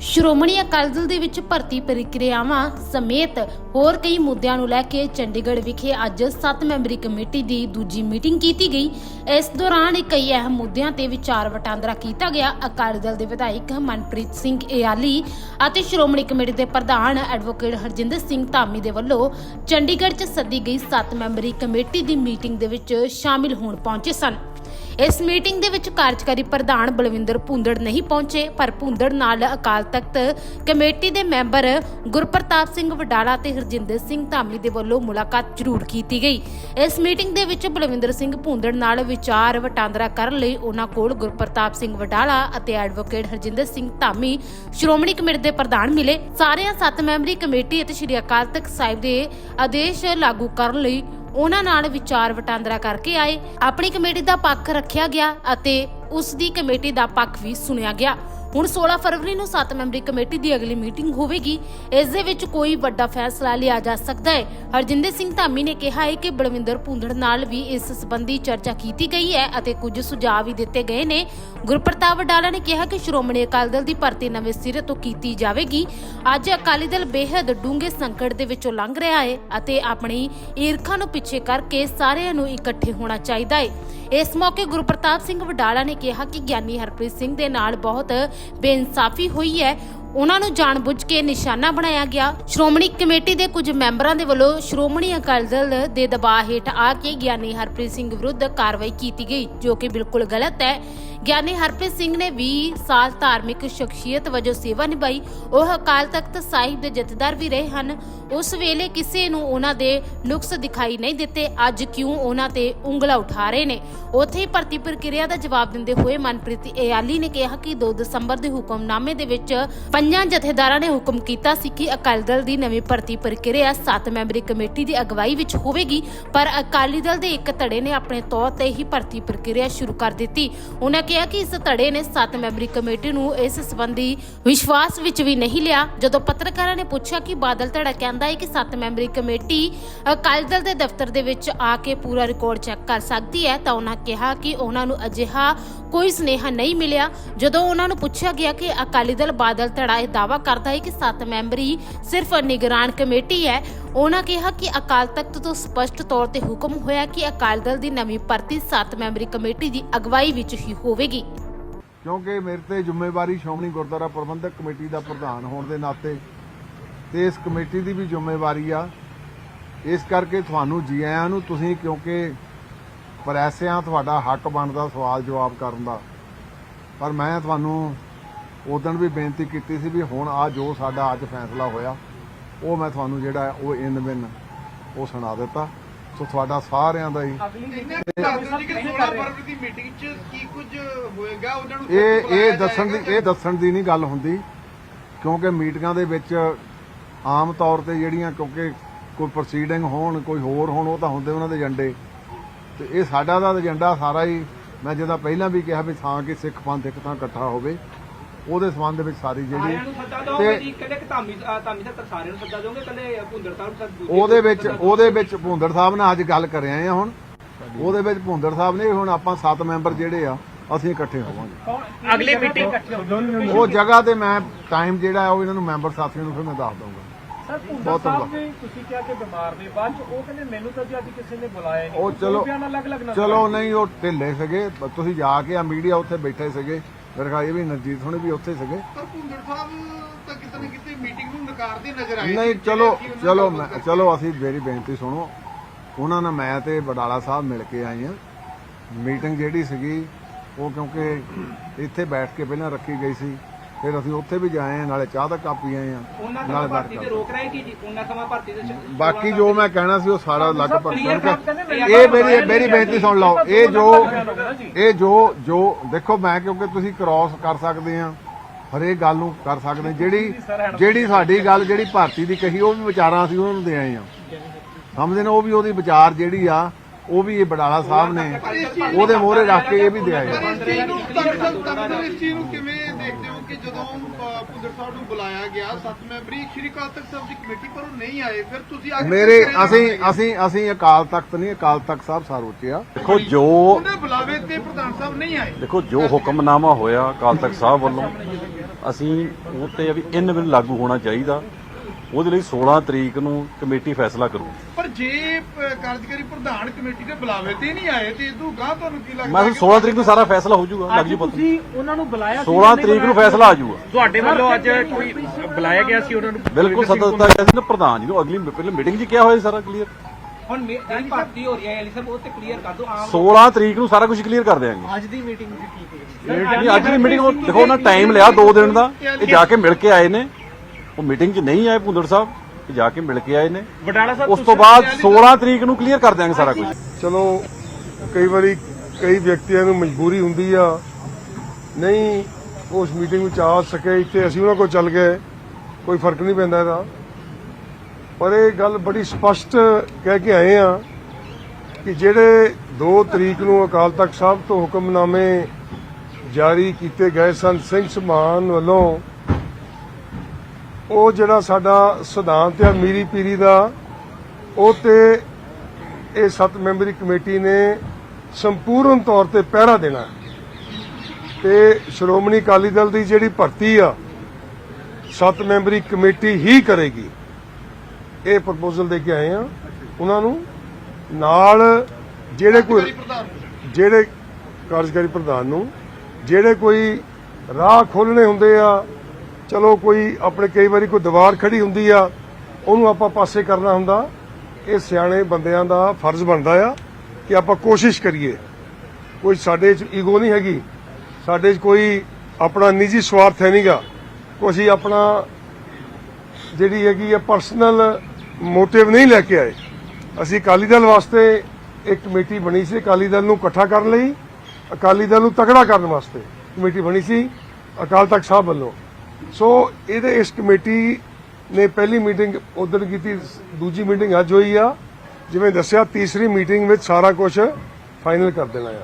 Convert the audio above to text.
ਸ਼੍ਰੋਮਣੀ ਅਕਾਲੀ ਦਲ ਦੇ ਵਿੱਚ ਭਰਤੀ ਪ੍ਰਕਿਰਿਆਵਾਂ ਸਮੇਤ ਹੋਰ ਕਈ ਮੁੱਦਿਆਂ ਨੂੰ ਲੈ ਕੇ ਚੰਡੀਗੜ੍ਹ ਵਿਖੇ ਅੱਜ 7 ਮੈਂਬਰੀ ਕਮੇਟੀ ਦੀ ਦੂਜੀ ਮੀਟਿੰਗ ਕੀਤੀ ਗਈ। ਇਸ ਦੌਰਾਨ ਕਈ ਅਹਿਮ ਮੁੱਦਿਆਂ ਤੇ ਵਿਚਾਰ ਵਟਾਂਦਰਾ ਕੀਤਾ ਗਿਆ। ਅਕਾਲੀ ਦਲ ਦੇ ਵਿਧਾਇਕ ਮਨਪ੍ਰੀਤ ਸਿੰਘ ਏਆਲੀ ਅਤੇ ਸ਼੍ਰੋਮਣੀ ਕਮੇਟੀ ਦੇ ਪ੍ਰਧਾਨ ਐਡਵੋਕੇਟ ਹਰਜਿੰਦਰ ਸਿੰਘ ਧਾਮੀ ਦੇ ਵੱਲੋਂ ਚੰਡੀਗੜ੍ਹ 'ਚ ਸੱਦੀ ਗਈ 7 ਮੈਂਬਰੀ ਕਮੇਟੀ ਦੀ ਮੀਟਿੰਗ ਦੇ ਵਿੱਚ ਸ਼ਾਮਿਲ ਹੋਣ ਪਹੁੰਚੇ ਸਨ। ਇਸ ਮੀਟਿੰਗ ਦੇ ਵਿੱਚ ਕਾਰਜਕਾਰੀ ਪ੍ਰਧਾਨ ਬਲਵਿੰਦਰ ਭੁੰਦੜ ਨਹੀਂ ਪਹੁੰਚੇ, ਪਰ ਭੁੰਦੜ ਨਾਲ ਅਕਾਲ ਤਖਤ ਕਮੇਟੀ ਦੇ ਮੈਂਬਰ ਗੁਰਪ੍ਰਤਾਪ ਸਿੰਘ ਵਡਾਲਾ ਤੇ ਹਰਜਿੰਦਰ ਸਿੰਘ ਧਾਮੀ ਦੇ ਵੱਲੋਂ ਮੁਲਾਕਾਤ ਜ਼ਰੂਰ ਕੀਤੀ ਗਈ। ਇਸ ਮੀਟਿੰਗ ਦੇ ਵਿੱਚ ਬਲਵਿੰਦਰ ਸਿੰਘ ਭੁੰਦੜ ਨਾਲ ਵਿਚਾਰ ਵਟਾਂਦਰਾ ਕਰਨ ਲਈ ਉਹਨਾਂ ਕੋਲ ਗੁਰਪ੍ਰਤਾਪ ਸਿੰਘ ਵਡਾਲਾ ਅਤੇ ਐਡਵੋਕੇਟ ਹਰਜਿੰਦਰ ਸਿੰਘ ਧਾਮੀ, ਸ਼੍ਰੋਮਣੀ ਕਮੇਟੀ ਦੇ ਪ੍ਰਧਾਨ ਮਿਲੇ। ਸਾਰਿਆਂ ਸੱਤ ਮੈਂਬਰੀ ਕਮੇਟੀ ਅਤੇ ਸ਼੍ਰੀ ਅਕਾਲ ਤਖਤ ਸਾਹਿਬ ਦੇ ਆਦੇਸ਼ ਲਾਗੂ ਕਰਨ ਲਈ ਉਹਨਾਂ ਨਾਲ ਵਿਚਾਰ ਵਟਾਂਦਰਾ ਕਰਕੇ ਆਏ। ਆਪਣੀ ਕਮੇਟੀ ਦਾ ਪੱਖ ਰੱਖਿਆ ਗਿਆ ਅਤੇ ਉਸ ਦੀ ਕਮੇਟੀ ਦਾ ਪੱਖ ਵੀ ਸੁਣਿਆ ਗਿਆ। ਹੁਣ 16 ਫਰਵਰੀ ਨੂੰ 7 ਮੈਂਬਰੀ ਕਮੇਟੀ ਦੀ ਅਗਲੀ ਮੀਟਿੰਗ ਹੋਵੇਗੀ। ਇਸ ਦੇ ਵਿੱਚ ਕੋਈ ਵੱਡਾ ਫੈਸਲਾ ਲਿਆ ਜਾ ਸਕਦਾ ਹੈ। ਹਰਜਿੰਦਰ ਸਿੰਘ ਧਾਮੀ ਨੇ ਕਿਹਾ ਹੈ ਕਿ ਬਲਵਿੰਦਰ ਭੁੰਦੜ ਨਾਲ ਵੀ ਇਸ ਸੰਬੰਧੀ ਚਰਚਾ ਕੀਤੀ ਗਈ ਹੈ ਅਤੇ ਕੁਝ ਸੁਝਾਅ ਵੀ ਦਿੱਤੇ ਗਏ ਨੇ। ਗੁਰਪ੍ਰਤਾਪ ਵਡਾਲਾ ਨੇ ਕਿਹਾ ਕਿ ਸ਼੍ਰੋਮਣੀ ਅਕਾਲੀ ਦਲ ਦੀ ਭਰਤੀ ਨਵੇਂ ਸਿਰੇ ਤੋਂ ਕੀਤੀ ਜਾਵੇਗੀ। ਅੱਜ ਅਕਾਲੀ ਦਲ ਬੇਹੱਦ ਡੂੰਘੇ ਸੰਕਟ ਦੇ ਵਿੱਚੋਂ ਲੰਘ ਰਿਹਾ ਹੈ ਅਤੇ ਆਪਣੀ ਈਰਖਾ ਨੂੰ ਪਿੱਛੇ ਕਰਕੇ ਸਾਰਿਆਂ ਨੂੰ ਇਕੱਠੇ ਹੋਣਾ ਚਾਹੀਦਾ ਹੈ। ਇਸ ਮੌਕੇ ਗੁਰਪ੍ਰਤਾਪ ਸਿੰਘ ਵਡਾਲਾ ਨੇ ਕਿਹਾ ਕਿ ਗਿਆਨੀ ਹਰਪ੍ਰੀਤ ਸਿੰਘ ਦੇ ਨਾਲ ਬਹੁਤ ਬੇਇਨਸਾਫੀ ਹੋਈ ਹੈ। ਉਹਨਾਂ ਨੂੰ ਜਾਣਬੁੱਝ ਕੇ ਨਿਸ਼ਾਨਾ ਬਣਾਇਆ ਗਿਆ। ਸ਼੍ਰੋਮਣੀ ਕਮੇਟੀ ਦੇ ਕੁਝ ਮੈਂਬਰਾਂ ਦੇ ਵੱਲੋਂ ਸ਼੍ਰੋਮਣੀ ਅਕਾਲੀ ਦਲ ਦੇ ਦਬਾਅ ਹੇਠ ਆ ਕੇ ਗਿਆਨੀ ਹਰਪ੍ਰੀਤ ਸਿੰਘ ਵਿਰੁੱਧ ਕਾਰਵਾਈ ਕੀਤੀ ਗਈ, ਜੋ ਕਿ ਬਿਲਕੁਲ ਗਲਤ ਹੈ। ਗਿਆਨੀ ਹਰਪ੍ਰੀਤ ਸਿੰਘ ਨੇ 20 ਸਾਲ ਧਾਰਮਿਕ ਸ਼ਖਸੀਅਤ ਵਜੋਂ ਸੇਵਾ ਨਿਭਾਈ। ਉਹ ਅਕਾਲ ਤਖਤ ਸਾਹਿਬ ਦੇ ਜਥੇਦਾਰ ਵੀ ਰਹੇ ਹਨ। ਉਸ ਵੇਲੇ ਕਿਸੇ ਨੂੰ ਉਹਨਾਂ ਦੇ ਨੁਕਸ ਦਿਖਾਈ ਨਹੀਂ ਦਿੱਤੇ। ਅੱਜ ਕਿਉਂ ਉਹਨਾਂ ਤੇ ਉਂਗਲਾ ਉਠਾ ਰਹੇ ਨੇ? ਉੱਥੇ ਭਰਤੀ ਪ੍ਰਕਿਰਿਆ ਦਾ ਜਵਾਬ ਦਿੰਦੇ ਹੋਏ ਮਨਪ੍ਰੀਤ ਏਆਲੀ ਨੇ ਕਿਹਾ ਕਿ 2 ਦਸੰਬਰ ਦੇ ਹੁਕਮਨਾਮੇ ਦੇ ਵਿੱਚ ਪੰਜਾਂ ਜਥੇਦਾਰਾਂ ਨੇ ਹੁਕਮ ਕੀਤਾ ਸੀ ਕਿ ਅਕਾਲੀ ਦਲ ਦੀ ਨਵੀਂ ਭਰਤੀ ਪ੍ਰਕਿਰਿਆ 7 ਮੈਂਬਰੀ ਕਮੇਟੀ ਦੀ ਅਗਵਾਈ ਵਿੱਚ ਹੋਵੇਗੀ। ਪਰ ਅਕਾਲੀ ਦਲ ਦੇ ਇੱਕ ਧੜੇ ਨੇ ਆਪਣੇ ਤੌਰ ਤੇ ਹੀ ਭਰਤੀ ਪ੍ਰਕਿਰਿਆ ਸ਼ੁਰੂ ਕਰ ਦਿੱਤੀ। ਉਹਨਾਂ ਕਿਹਾ ਕਿ ਇਸ ਧੜੇ ਨੇ 7 ਮੈਂਬਰੀ ਕਮੇਟੀ ਨੂੰ ਇਸ ਸੰਬੰਧੀ ਵਿਸ਼ਵਾਸ ਵਿੱਚ ਵੀ ਨਹੀਂ ਲਿਆ। ਜਦੋਂ ਪੱਤਰਕਾਰਾਂ ਨੇ ਪੁੱਛਿਆ ਕਿ ਬਾਦਲ ਧੜਾ ਕਹਿੰਦਾ ਹੈ ਕਿ 7 ਮੈਂਬਰੀ ਕਮੇਟੀ ਅਕਾਲੀ ਦਲ ਦੇ ਦਫ਼ਤਰ ਦੇ ਵਿੱਚ ਆ ਕੇ ਪੂਰਾ ਰਿਕਾਰਡ ਚੈੱਕ ਕਰ ਸਕਦੀ ਹੈ, ਤਾਂ ਉਹਨਾਂ ਕਿਹਾ ਕਿ ਉਹਨਾਂ ਨੂੰ ਅਜਿਹਾ ਕੋਈ ਸੁਨੇਹਾ ਨਹੀਂ ਮਿਲਿਆ। ਜਦੋਂ ਉਹਨਾਂ ਨੂੰ ਪੁੱਛਿਆ ਗਿਆ ਕਿ ਅਕਾਲੀ ਦਲ ਬਾਦਲ ਧੜਾ ਇਹ ਦਾਵਾ ਕਰਦਾ ਹੈ ਕਿ 7 ਮੈਂਬਰੀ ਸਿਰਫ ਨਿਗਰਾਨ ਕਮੇਟੀ ਹੈ, ਉਹਨਾਂ ਕਿਹਾ ਕਿ ਅਕਾਲ ਤਖਤ ਤੋਂ ਸਪਸ਼ਟ ਤੌਰ ਤੇ ਹੁਕਮ ਹੋਇਆ ਕਿ ਅਕਾਲੀ ਦਲ ਦੀ ਨਵੀਂ ਭਰਤੀ 7 ਮੈਂਬਰੀ ਕਮੇਟੀ ਦੀ ਅਗਵਾਈ ਵਿੱਚ ਹੀ ਹੋਵੇ। ਹੋਵੇਗੀ ਕਿਉਂਕਿ ਮੇਰੇ ਤੇ ਜ਼ਿੰਮੇਵਾਰੀ ਸ਼੍ਰੋਮਣੀ ਗੁਰਦੁਆਰਾ ਪ੍ਰਬੰਧਕ ਕਮੇਟੀ ਦਾ ਪ੍ਰਧਾਨ ਹੋਣ ਦੇ ਨਾਤੇ ਤੇ ਇਸ ਕਮੇਟੀ ਦੀ ਵੀ ਜ਼ਿੰਮੇਵਾਰੀ ਆ। ਇਸ ਕਰਕੇ ਤੁਹਾਨੂੰ ਜੀ ਆਇਆਂ ਨੂੰ ਤੁਸੀਂ ਕਿਉਂਕਿ ਪ੍ਰੈਸਿਆਂ ਤੁਹਾਡਾ ਹੱਕ ਬਣਦਾ ਸਵਾਲ ਜਵਾਬ ਕਰਨ ਦਾ। ਪਰ ਮੈਂ ਤੁਹਾਨੂੰ ਉਦੋਂ ਵੀ ਬੇਨਤੀ ਕੀਤੀ ਸੀ ਵੀ ਹੁਣ ਆ ਜੋ ਸਾਡਾ ਅੱਜ ਫੈਸਲਾ ਹੋਇਆ, ਉਹ ਮੈਂ ਤੁਹਾਨੂੰ ਜਿਹੜਾ ਉਹ ਇਨ ਬਿਨ ਉਹ ਸੁਣਾ ਦਿੱਤਾ। ਸੋ ਤੁਹਾਡਾ ਸਾਰਿਆਂ ਦਾ ਹੀ ਇਹਨੇ ਦੱਸਣ ਦੀ ਕਿ 16 ਫਰਵਰੀ ਦੀ ਮੀਟਿੰਗ 'ਚ ਕੀ ਕੁਝ ਹੋਏਗਾ ਉਹਨਾਂ ਨੂੰ ਇਹ ਇਹ ਦੱਸਣ ਦੀ? ਇਹ ਦੱਸਣ ਦੀ ਨਹੀਂ ਗੱਲ ਹੁੰਦੀ ਕਿਉਂਕਿ ਮੀਟਿੰਗਾਂ ਦੇ ਵਿੱਚ ਆਮ ਤੌਰ ਤੇ ਜਿਹੜੀਆਂ ਕਿਉਂਕਿ ਕੋਈ ਪ੍ਰੋਸੀਡਿੰਗ ਹੋਣ ਕੋਈ ਹੋਰ ਹੋਣ ਉਹ ਤਾਂ ਹੁੰਦੇ ਉਹਨਾਂ ਦੇ ਏਜੰਡੇ ਤੇ ਇਹ ਸਾਡਾ ਦਾ ਏਜੰਡਾ ਸਾਰਾ ਹੀ ਮੈਂ ਜਿਹਦਾ ਪਹਿਲਾਂ ਵੀ ਕਿਹਾ ਵੀ ਥਾਂ ਕਿ ਸਿੱਖ ਪੰਥ ਇੱਕ ਥਾਂ ਇਕੱਠਾ ਹੋਵੇ ਉਹਦੇ ਸੰਬੰਧ ਵਿੱਚ ਸਾਰੀ ਜਿਹੜੀ ਨੂੰ ਨੂੰ ਭੁੰਦਰ ਉਹਦੇ ਨੂੰ ਵਿੱਚ ਉਹਦੇ ਵਿੱਚ ਭੁੰਦੜ ਸਾਹਿਬ ਨਾਲ ਅੱਜ ਗੱਲ ਕਰ ਰਹੇ ਆ ਹੁਣ। ਉਹਦੇ ਵਿੱਚ ਭੁੰਦੜ ਸਾਹਿਬ ਨੇ ਹੁਣ ਆਪਾਂ ਸੱਤ ਮੈਂਬਰ ਜਿਹੜੇ ਆ ਅਸੀਂ ਇਕੱਠੇ ਹੋਵਾਂਗੇ। ਅਗਲੀ ਮੀਟਿੰਗ ਉਹ ਜਗ੍ਹਾ ਤੇ ਮੈਂ ਟਾਈਮ ਜਿਹੜਾ ਹੈ ਉਹ ਇਹਨਾਂ ਨੂੰ ਮੈਂਬਰ ਸਾਥੀਆਂ ਨੂੰ ਫਿਰ ਮੈਂ ਦੱਸ ਦਊਂਗਾ। ਸਰ ਭੁੰਦਰ ਬਹੁਤ ਸਾਹਿਬ। ਵੀ ਤੁਸੀਂ ਕਿਹਾ ਕਿ ਬਿਮਾਰ ਨੇ। ਬਾਅਦ ਚ ਉਹ ਕਹਿੰਦੇ ਮੈਨੂੰ ਤਾਂ ਜੀ ਅੱਜ ਕਿਸੇ ਨੇ ਬੁਲਾਇਆ ਨਹੀਂ। ਉਹ ਚਲੋ ਚਲੋ। ਨਹੀਂ ਉਹ ਢਿੱਲੇ ਸੀਗੇ। ਤੁਸੀਂ ਜਾ ਕੇ ਆ ਮੀਡੀਆ ਉੱਥੇ ਬੈਠੇ ਸੀਗੇ। ਇਹ ਵੀ ਨਰਜੀਤ ਹੁਣੇ ਵੀ ਉੱਥੇ ਸੀਗੇ। ਪਰ ਸਾਹਿਬ ਤਾਂ ਕਿਤੇ ਨਾ ਕਿਤੇ ਮੀਟਿੰਗ ਨੂੰ ਨਕਾਰਦੇ ਨਜ਼ਰ ਆਏ ਨਹੀਂ ਚਲੋ ਚਲੋ ਚਲੋ ਅਸੀਂ ਮੇਰੀ ਬੇਨਤੀ ਸੁਣੋ। ਉਹਨਾਂ ਨਾਲ ਮੈਂ ਤੇ ਬਡਾਲਾ ਸਾਹਿਬ ਮਿਲ ਕੇ ਆਏ ਆ ਮੀਟਿੰਗ ਜਿਹੜੀ ਸੀਗੀ ਉਹ ਕਿਉਂਕਿ ਇੱਥੇ ਬੈਠ ਕੇ ਪਹਿਲਾਂ ਰੱਖੀ ਗਈ ਸੀ। ਫਿਰ ਅਸੀਂ ਉੱਥੇ ਵੀ ਜਾਏ ਆ ਨਾਲੇ ਚਾਹ ਦਾ ਕੱਪ ਪੀ ਆਏ ਆ ਉਹਨਾਂ ਨਾਲੇ ਸਮਾਂ ਭਰਤੀ ਤੇ। ਰੋਕ ਰਹੇ ਕੀ ਜੀ? ਉਹਨਾਂ ਸਮਾਂ ਭਰਤੀ ਦੇ ਚ- ਬਾਕੀ ਜੋ ਮੈਂ ਕਹਿਣਾ ਸੀ ਉਹ ਸਾਰਾ ਲਗਭਗ ਸੁਣ ਕੇ ਇਹ ਮੇਰੀ ਮੇਰੀ ਬੇਨਤੀ ਸੁਣ ਲਓ। ਇਹ ਜੋ। ਇਹ ਜੋ ਜੋ ਦੇਖੋ ਮੈਂ ਕਿਉਂਕਿ ਤੁਸੀਂ ਕ੍ਰਾਸ ਕਰ ਸਕਦੇ ਆ ਹਰੇਕ ਗੱਲ ਨੂੰ ਕਰ ਸਕਦੇ ਹਾਂ। ਜਿਹੜੀ ਜਿਹੜੀ ਸਾਡੀ ਗੱਲ ਜਿਹੜੀ ਭਾਰਤੀ ਦੀ ਕਹੀ ਉਹ ਵੀ ਵਿਚਾਰਾਂ ਸੀ ਉਹਨਾਂ ਨੂੰ ਦੇ ਆਏ ਆ ਸਮਝਦੇ ਨੇ? ਉਹ ਵੀ ਉਹਦੀ ਵਿਚਾਰ ਜਿਹੜੀ ਆ ਉਹ ਵੀ ਇਹ ਬਡਾਲਾ ਸਾਹਿਬ ਨੇ ਉਹਦੇ ਮੋਹਰੇ ਰੱਖ ਕੇ ਇਹ ਵੀ ਦੇ ਆਏ ਪਰ ਆ ਇਸ ਚੀਜ਼ ਨੂੰ ਤੁਹਾਨੂੰ ਤੁਹਾਨੂੰ ਇਸ ਚੀਜ਼ ਨੂੰ ਕਿਵੇਂ ਦੇਖਦੇ ਹੋ ਕਿ ਜਦੋਂ ਭੁੰਦਰ ਸਾਹਿਬ ਨੂੰ ਬੁਲਾਇਆ ਗਿਆ ਸੱਤ ਮੈਂਬਰੀ ਸ਼੍ਰੀ ਅਕਾਲ ਤਖਤ ਸਾਹਿਬ ਦੀ ਕਮੇਟੀ ਪਰ ਉਹ ਨਹੀਂ ਆਏ ਫਿਰ ਤੁਸੀਂ ਆ ਕੇ ਮੇਰੇ ਅਸੀਂ ਅਸੀਂ ਅਸੀਂ ਅਕਾਲ ਤਖਤ ਨਹੀਂ ਅਕਾਲ ਤਖਤ ਸਾਹਿਬ ਸਰਵਉੱਚ ਆ ਦੇਖੋ ਜੋ ਉਹਦੇ ਬੁਲਾਵੇ ਤੇ ਪ੍ਰਧਾਨ ਸਾਹਿਬ ਨਹੀਂ ਆਏ। ਦੇਖੋ ਜੋ ਹੁਕਮਨਾਮਾ ਹੋਇਆ ਅਕਾਲ ਤਖਤ ਸਾਹਿਬ ਵੱਲੋਂ ਅਸੀਂ ਉਹ ਤੇ ਵੀ ਇਨ ਬਿਲ ਲਾਗੂ ਹੋਣਾ ਚਾਹੀਦਾ। ਉਹਦੇ ਲਈ 16 ਤਰੀਕ ਨੂੰ ਕਮੇਟੀ ਫੈਸਲਾ ਕਰੂ ਪਰ ਜੇ ਕਾਰਜਕਾਰੀ ਪ੍ਰਧਾਨ ਕਮੇਟੀ ਦੇ ਬੁਲਾਵੇ ਤੇ ਨਹੀਂ ਆਏ ਤੇ ਇਦੋਂ ਗਾਂ ਤੁਹਾਨੂੰ ਕੀ ਲੱਗਦਾ ਮੈਂ ਕਿਹਾ 16 ਤਰੀਕ ਨੂੰ ਸਾਰਾ ਫੈਸਲਾ ਹੋ ਜਾਊਗਾ ਲੱਗ ਅੱਜ ਜੂ ਪਤਾ। ਤੁਸੀਂ ਉਹਨਾਂ ਨੂੰ ਬੁਲਾਇਆ ਸੀ 16 ਜਾਂ ਨਹੀਂ ਤਰੀਕ ਨੂੰ ਬੁਲਾਇਆ? ਫੈਸਲਾ ਆ ਜਾਊਗਾ। ਤੁਹਾਡੇ ਵੱਲੋਂ ਅੱਜ ਕੋਈ ਬੁਲਾਇਆ ਗਿਆ ਸੀ ਉਹਨਾਂ ਨੂੰ? ਬਿਲਕੁਲ ਸੱਦਾ ਦਿੱਤਾ ਗਿਆ ਸੀ ਨਾ? ਪ੍ਰਧਾਨ ਜੀ ਨੂੰ ਅਗਲੀ ਪਹਿਲੇ ਮੀਟਿੰਗ 'ਚ ਕਿਹਾ ਹੋਇਆ ਸੀ ਸਾਰਾ ਕਲੀਅਰ ਹੁਣ ਮੇ- ਜਿਹੜੀ ਭਰਤੀ ਹੋ ਰਹੀ ਹੈ ਐਲੀ ਸਾਹਿਬ ਉਹ ਤੇ ਕਲੀਅਰ ਕਰ ਦਿਓ ਆਮ 16 ਤਰੀਕ ਨੂੰ ਸਾਰਾ ਕੁਝ ਕਲੀਅਰ ਕਰ ਦਿਆਂਗੇ। ਅੱਜ ਦੀ ਮੀਟਿੰਗ ਦੀ ਕੀ ਨਹੀਂ ਅੱਜ ਦੀ ਮੀਟਿੰਗ ਦੇਖੋ ਨਾ ਟਾਈਮ ਲਿਆ 2 ਦਿਨ ਦਾ ਇਹ ਜਾ ਕੇ ਮਿਲ ਕੇ ਆਏ ਨੇ। ਉਹ ਮੀਟਿੰਗ 'ਚ ਨਹੀਂ ਆਏ ਭੁੰਦੜ ਸਾਹਿਬ ਇਹ ਜਾ ਕੇ ਮਿਲ ਕੇ ਆਏ ਨੇ। ਵਡਾਲਾ ਸਾਹਿਬ ਉਸ ਤੋਂ ਬਾਅਦ 16 ਤਰੀਕ ਨੂੰ ਕਲੀਅਰ ਕਰ ਦਿਆਂਗੇ ਸਾਰਾ ਕੁਝ। ਚਲੋ ਕਈ ਵਾਰੀ ਕਈ ਵਿਅਕਤੀਆਂ ਨੂੰ ਮਜਬੂਰੀ ਹੁੰਦੀ ਆ। ਨਹੀਂ ਉਸ ਮੀਟਿੰਗ ਵਿੱਚ ਆ ਸਕੇ ਇੱਥੇ ਅਸੀਂ ਉਹਨਾਂ ਕੋਲ ਚੱਲ ਗਏ ਕੋਈ ਫ਼ਰਕ ਨਹੀਂ ਪੈਂਦਾ ਇਹਦਾ। ਪਰ ਇਹ ਗੱਲ ਬੜੀ ਸਪਸ਼ਟ ਕਹਿ ਕੇ ਆਏ ਆ ਕਿ ਜਿਹੜੇ 2 ਤਰੀਕ ਨੂੰ ਅਕਾਲ ਤਖਤ ਸਾਹਿਬ ਤੋਂ ਹੁਕਮਨਾਮੇ ਜਾਰੀ ਕੀਤੇ ਗਏ ਸਨ ਸਿੰਘ ਸਮਾਨ ਵੱਲੋਂ ਉਹ ਜਿਹੜਾ ਸਾਡਾ ਸਿਧਾਂਤ ਆ ਮੀਰੀ ਪੀਰੀ ਦਾ ਉਹ ਤੇ ਇਹ ਸੱਤ ਮੈਂਬਰੀ ਕਮੇਟੀ ਨੇ ਸੰਪੂਰਨ ਤੌਰ ਤੇ ਪਹਿਰਾ ਦੇਣਾ। ਤੇ ਸ਼੍ਰੋਮਣੀ ਅਕਾਲੀ ਦਲ ਦੀ ਜਿਹੜੀ ਭਰਤੀ ਆ ਸੱਤ ਮੈਂਬਰੀ ਕਮੇਟੀ ਹੀ ਕਰੇਗੀ ਇਹ ਪ੍ਰਪੋਜ਼ਲ ਦੇ ਕੇ ਆਏ ਆ ਉਹਨਾਂ ਨੂੰ ਨਾਲ ਜਿਹੜੇ ਕੋਈ ਜਿਹੜੇ ਕਾਰਜਕਾਰੀ ਪ੍ਰਧਾਨ ਨੂੰ ਜਿਹੜੇ ਕੋਈ ਰਾਹ ਖੋਲਣੇ ਹੁੰਦੇ ਆ ਚਲੋ ਕੋਈ ਆਪਣੇ ਕਈ ਵਾਰੀ ਕੋਈ ਦੀਵਾਰ ਖੜੀ ਹੁੰਦੀ ਆ, ਉਹਨੂੰ ਆਪਾਂ ਪਾਸੇ ਕਰਨਾ ਹੁੰਦਾ। ਇਹ ਸਿਆਣੇ ਬੰਦਿਆਂ ਦਾ ਫਰਜ਼ ਬਣਦਾ ਆ ਕਿ ਆਪਾਂ ਕੋਸ਼ਿਸ਼ ਕਰੀਏ। ਕੋਈ ਸਾਡੇ 'ਚ ਈਗੋ ਨਹੀਂ ਹੈਗੀ। ਸਾਡੇ 'ਚ ਕੋਈ ਆਪਣਾ ਨਿੱਜੀ ਸਵਾਰਥ ਹੈ ਨਹੀਂਗਾ। ਕੋਈ ਅਸੀਂ ਆਪਣਾ ਜਿਹੜੀ ਹੈਗੀ ਆ ਪਰਸਨਲ ਮੋਟਿਵ ਨਹੀਂ ਲੈ ਕੇ ਆਏ। ਅਸੀਂ ਅਕਾਲੀ ਦਲ ਵਾਸਤੇ ਇੱਕ ਕਮੇਟੀ ਬਣੀ ਸੀ, ਅਕਾਲੀ ਦਲ ਨੂੰ ਇਕੱਠਾ ਕਰਨ ਲਈ, ਅਕਾਲੀ ਦਲ ਨੂੰ ਤਕੜਾ ਕਰਨ ਵਾਸਤੇ ਕਮੇਟੀ ਬਣੀ ਸੀ, ਅਕਾਲ ਤਖਤ ਸਾਹਿਬ ਵੱਲੋਂ। ਸੋ ਇਹਦੇ ਇਸ ਕਮੇਟੀ ਨੇ ਪਹਿਲੀ ਮੀਟਿੰਗ ਉਦੋਂ ਕੀਤੀ, ਦੂਜੀ ਮੀਟਿੰਗ ਅੱਜ ਹੋਈ ਆ। ਜਿਵੇਂ ਦੱਸਿਆ, ਤੀਸਰੀ ਮੀਟਿੰਗ ਵਿੱਚ ਸਾਰਾ ਕੁਝ ਫਾਈਨਲ ਕਰ ਦੇਣਾ ਆ।